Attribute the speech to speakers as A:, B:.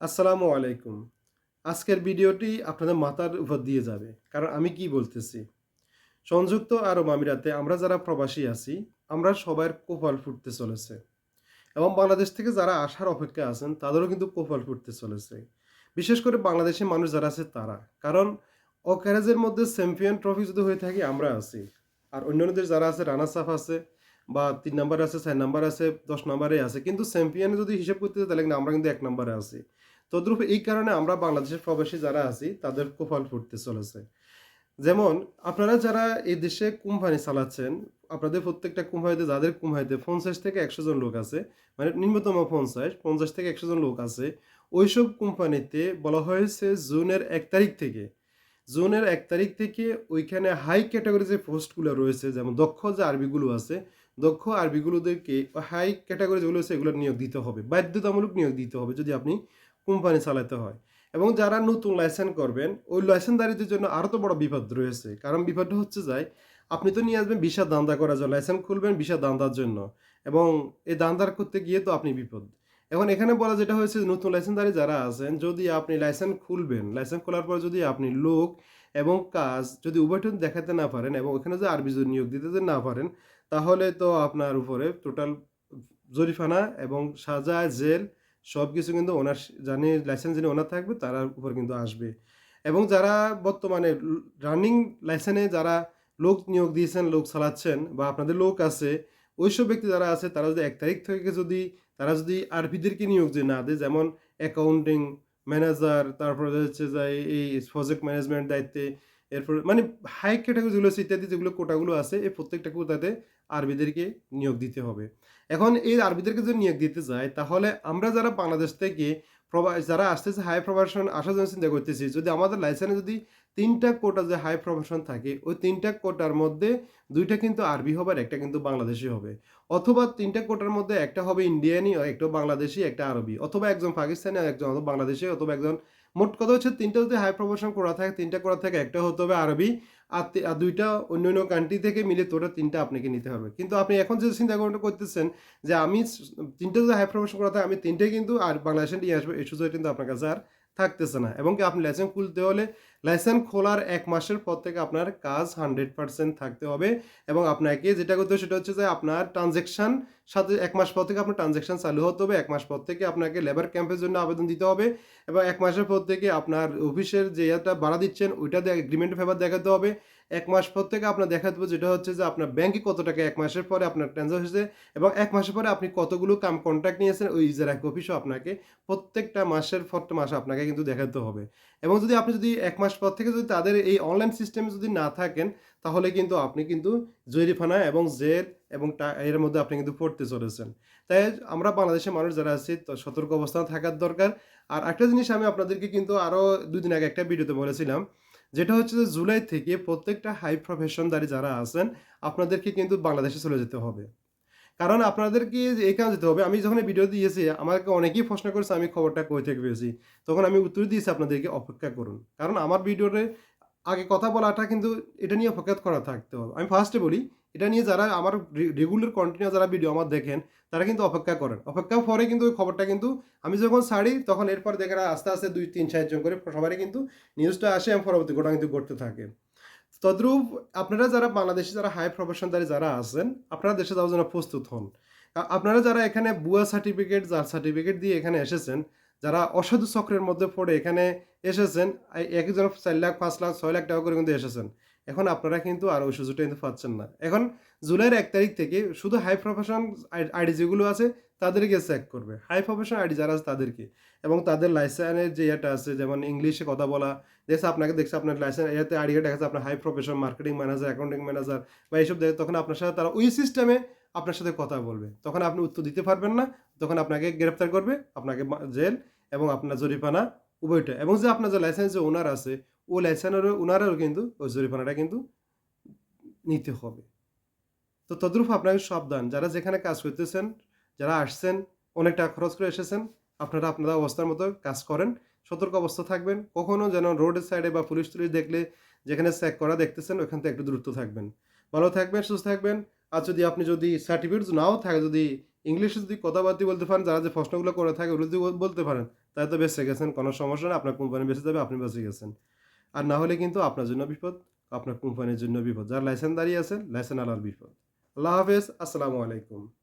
A: আসসালামু আলাইকুম। আজকের ভিডিওটি আপনাদের মাথার উপর দিয়ে যাবে, কারণ আমি কি বলতেছি? সংযুক্ত আরব আমিরাতে আমরা যারা প্রবাসী আছি, আমরা সবার কোপাল ফুটতে চলেছে। এবং বাংলাদেশ থেকে যারা আসার অপেক্ষা আছেন, তাদেরও কিন্তু কোপাল ফুটতে চলেছে। বিশেষ করে বাংলাদেশের মানুষ যারা আছে, তারা। কারণ অক্যারেজের মধ্যে চ্যাম্পিয়ন ট্রফি যদি হয়ে থাকে, আমরা আছি। আর অন্যান্যদের যারা আছে রানার সাফ আছে বা তিন নাম্বার আছে, চার নাম্বার আছে, দশ নাম্বারে আছে। কিন্তু চ্যাম্পিয়ন যদি হিসেব করতে তাহলে কিন্তু আমরা কিন্তু এক নাম্বারে আছি। তদ্রূপ এই কারণে আমরা বাংলাদেশের প্রবাসী যারা আছি, তাদের কোপাল ফুটতে চলেছে। যেমন, আপনারা যারা এই দেশে কোম্পানি চালাচ্ছেন, আপনাদের প্রত্যেকটা কোম্পানিতে, যাদের কোম্পানিতে পঞ্চাশ থেকে একশো জন লোক আছে মানে নিম্নতম পঞ্চাশ পঞ্চাশ থেকে একশো জন লোক আছে, ওইসব কোম্পানিতে বলা হয়েছে জুনের এক তারিখ থেকে। জুনের এক তারিখ থেকে ওইখানে হাই ক্যাটাগরি যে পোস্টগুলো রয়েছে, যেমন দক্ষ যে আরবিগুলো আছে দক্ষ আরবিগুলোদেরকে হাই ক্যাটাগরি যেগুলো আছে এগুলো নিয়োগ দিতে হবে, বাধ্যতামূলক নিয়োগ দিতে হবে যদি আপনি কোম্পানি চালাতে হয়। এবং যারা নতুন লাইসেন্স করবেন, ওই লাইসেন্সদারিদের জন্য আরও তো বড় বিপদ রয়েছে। কারণ বিপদটা হচ্ছে যায়, আপনি তো নিয়ে আসবেন বিশা দান্দা করার জন্য লাইসেন্স খুলবেন বিশা দান্দার জন্য। এবং এই দান্দার করতে গিয়ে তো আপনি বিপদ। এখন এখানে বলা যেটা হয়েছে নতুন লাইসেন্সদারি যারা আছেন, যদি আপনি লাইসেন্স খুলবেন লাইসেন্স খোলার পর যদি আপনি লোক এবং কাজ যদি উভয়টা দেখাতে না পারেন এবং ওখানে যে আরবি নিয়োগ দিতে না পারেন তাহলে তো আপনার উপরে টোটাল জরিফানা এবং সাজা, জেল সব কিছু কিন্তু ওনার জানি লাইসেন্স যিনি ওনার থাকবে তার উপর কিন্তু আসবে। এবং যারা বর্তমানে রানিং লাইসেন্সে যারা লোক নিয়োগ দিয়েছেন, লোক চালাচ্ছেন বা আপনাদের লোক আছে, ওইসব ব্যক্তি যারা আছে, তারা যদি এক তারিখ থেকে যদি, তারা যদি আরবিদেরকে নিয়োগ যে না দেয়, যেমন অ্যাকাউন্টিং ম্যানেজার তারপরে হচ্ছে যে এই প্রজেক্ট ম্যানেজমেন্ট দায়িত্বে, এরপর মানে হাই ক্যাটাগরি যেগুলো আছে, ইত্যাদি যেগুলো কোটাগুলো আছে, এই প্রত্যেকটা কোটাতে আরবিদেরকে নিয়োগ দিতে হবে। এখন এই আরবিদেরকে যদি নিয়োগ দিতে যায়, তাহলে আমরা যারা বাংলাদেশ থেকে প্রবাস যারা আসতেছে হাই প্রফেশন আসার জন্য চিন্তা করতেছি, যদি আমাদের লাইসেন্স যদি তিনটা কোটা যে হাই প্রফেশন থাকে, ওই তিনটা কোটার মধ্যে দুইটা কিন্তু আরবি হবে আর একটা কিন্তু বাংলাদেশি হবে। অথবা তিনটা কোটার মধ্যে একটা হবে ইন্ডিয়ানি একটা বাংলাদেশি, একটা আরবি। অথবা একজন পাকিস্তানি একজন বাংলাদেশি, অথবা একজন মোট কথা হচ্ছে তিনটা যদি হাই প্রফেশন করা থাকে, তিনটা করা থাকে একটা হতে হবে আরবি আর দুইটা অন্য অন্য কান্ট্রি থেকে মিলে তোটা তিনটা আপনাকে নিতে হবে। কিন্তু আপনি এখন যে চিন্তা ভাবনা করতেছেন যে আমি তিনটা যদি হাই প্রফেশন করা থাকে, আমি তিনটাই কিন্তু আর বাংলাদেশে নিয়ে আসব, এই সুযোগ কিন্তু আপনার কাছে আর থাকতেছে না। এবং কি আপনি লাইসেন্স খুলতে হলে লাইসেন্স খোলার এক মাসের পর থেকে আপনার কাজ হান্ড্রেড পার্সেন্ট থাকতে হবে এবং আপনাকে যেটা করতে হবে সেটা হচ্ছে যে আপনার ট্রানজেকশন সাথে এক মাস পর থেকে আপনার ট্রানজেকশন চালু হতে হবে, এক মাস পর থেকে আপনাকে লেবার ক্যাম্পের জন্য আবেদন দিতে হবে এবং এক মাসের পর থেকে আপনার অফিসের যে ইয়েটা ভাড়া দিচ্ছেন ওইটা এগ্রিমেন্ট ফেভার দেখাতে হবে। এক মাস পর থেকে আপনার দেখা দেবো যেটা হচ্ছে যে আপনার ব্যাংকে কত টাকা এক মাসের পরে আপনার ট্রানজাকশন হয়েছে এবং এক মাসের পরে আপনি কতগুলো কাম কন্ট্রাক্ট নিয়েছেন ওই ইজারা অফিসও আপনাকে প্রত্যেকটা মাসের পর মাসে আপনাকে কিন্তু দেখাতে হবে। এবং যদি আপনি যদি এক মাস পর থেকে যদি তাদের এই অনলাইন সিস্টেমে যদি না থাকেন, তাহলে কিন্তু আপনি কিন্তু জরিফানা এবং জেল এবং এর মধ্যে আপনি কিন্তু পড়তে চলেছেন। তাই আমরা বাংলাদেশের মানুষ যারা আছি, তো সতর্ক অবস্থান থাকার দরকার। আর একটা জিনিস আমি আপনাদেরকে কিন্তু আরও দুদিন আগে একটা ভিডিওতে বলেছিলাম, যেটা হচ্ছে যে জুলাই থেকে প্রত্যেকটা হাই প্রফেশনদারি যারা আছেন, আপনাদেরকে কিন্তু বাংলাদেশে চলে যেতে হবে। কারণ আপনাদেরকে এই কারণে যেতে হবে, আমি যখন ভিডিও দিয়েছি, আমাকে অনেকেই প্রশ্ন করেছে, আমি খবরটা কই থেকে পেয়েছি? তখন আমি উত্তর দিয়েছি, আপনাদেরকে অপেক্ষা করুন। কারণ আমার ভিডিওতে আগে কথা বলাটা কিন্তু এটা নিয়ে অপেক্ষা করা থাকতে। হবে আমি ফার্স্টে বলি, এটা নিয়ে যারা আমার রেগুলার কন্টিনিউ যারা ভিডিও আমার দেখেন, তারা কিন্তু অপেক্ষা করেন। অপেক্ষা পরে কিন্তু ওই খবরটা কিন্তু আমি যখন ছাড়ি, তখন এরপর দেখেন আস্তে আস্তে দুই, তিন, চারজন করে সবারই কিন্তু নিউজটা আসে এবং পরবর্তী ঘটনা কিন্তু ঘটতে থাকে। তদ্রূপ, আপনারা যারা বাংলাদেশে যারা হাই প্রফেশনদারি যারা আছেন, আপনারা দেশে যাওয়ার জন্য প্রস্তুত হন। আপনারা যারা এখানে বুয়া সার্টিফিকেট যার সার্টিফিকেট দিয়ে এখানে এসেছেন, যারা অসাধু চক্রের মধ্যে পড়ে এখানে এসেছেন একজন চার লাখ, পাঁচ লাখ, ছয় লাখ টাকা করে কিন্তু এসেছেন। এখন আপনারা কিন্তু আর ওই সুযোগটা কিন্তু পাচ্ছেন না। এখন জুলাইয়ের এক তারিখ থেকে শুধু হাই প্রফেশন আইডি যেগুলো আছে তাদেরকে চেক করবে। হাই প্রফেশন আইডি যারা আছে তাদেরকে। এবং তাদের লাইসেন্সের যে ইয়েটা আছে, যেমন ইংলিশে কথা বলা, দেখছে আপনাকে দেখছে আপনার লাইসেন্স এতে আইডি কার্ড দেখাচ্ছে আপনার high profession marketing manager accounting manager বা এইসব দেখে তখন আপনার সাথে তারা ওই সিস্টেমে আপনার সাথে কথা বলবে। তখন আপনি উত্তর দিতে পারবেন না, তখন আপনাকে গ্রেপ্তার করবে, আপনাকে জেল এবং আপনার জরিমানা উভয়টা। এবং যে আপনার যে লাইসেন্স যে ওনার আছে, ও লাইসেন্সেরও ওনারও কিন্তু ওই জরিমানাটা কিন্তু নিতে হবে। তো তদ্রূপ আপনাকে সাবধান। যারা যেখানে কাজ করতেছেন যারা আসছেন, অনেক টাকা খরচ করে এসেছেন, আপনারা আপনারা অবস্থার মতো কাজ করেন। সতর্ক অবস্থা থাকবেন। কখনও যেন রোডের সাইডে বা পুলিশ টুলিশ দেখলে যেখানে চেক করা দেখতেছেন, ওখান থেকে একটু দূরত্ব থাকবেন। ভালো থাকবেন, সুস্থ থাকবেন। আর যদি আপনি যদি সার্টিফিকেট নাও থাকে, যদি ইংলিশে যদি কথাবার্তা বলতে পারেন, যারা যে প্রশ্নগুলো করে থাকে, ওগুলো যদি বলতে পারেন, তাহলে তো বেঁচে গেছেন, কোনো সমস্যা নেই, আপনার কোম্পানি বেঁচে যাবে, আপনি বেঁচে গেছেন। আর না হলে কিন্তু আপনার জন্য বিপদ, আপনার কোম্পানির জন্য বিপদ। যার লাইসেন্স দাঁড়িয়ে আছেন লাইসেন্স আলার বিপদ। আল্লাহ হাফেজ, আসসালামু আলাইকুম।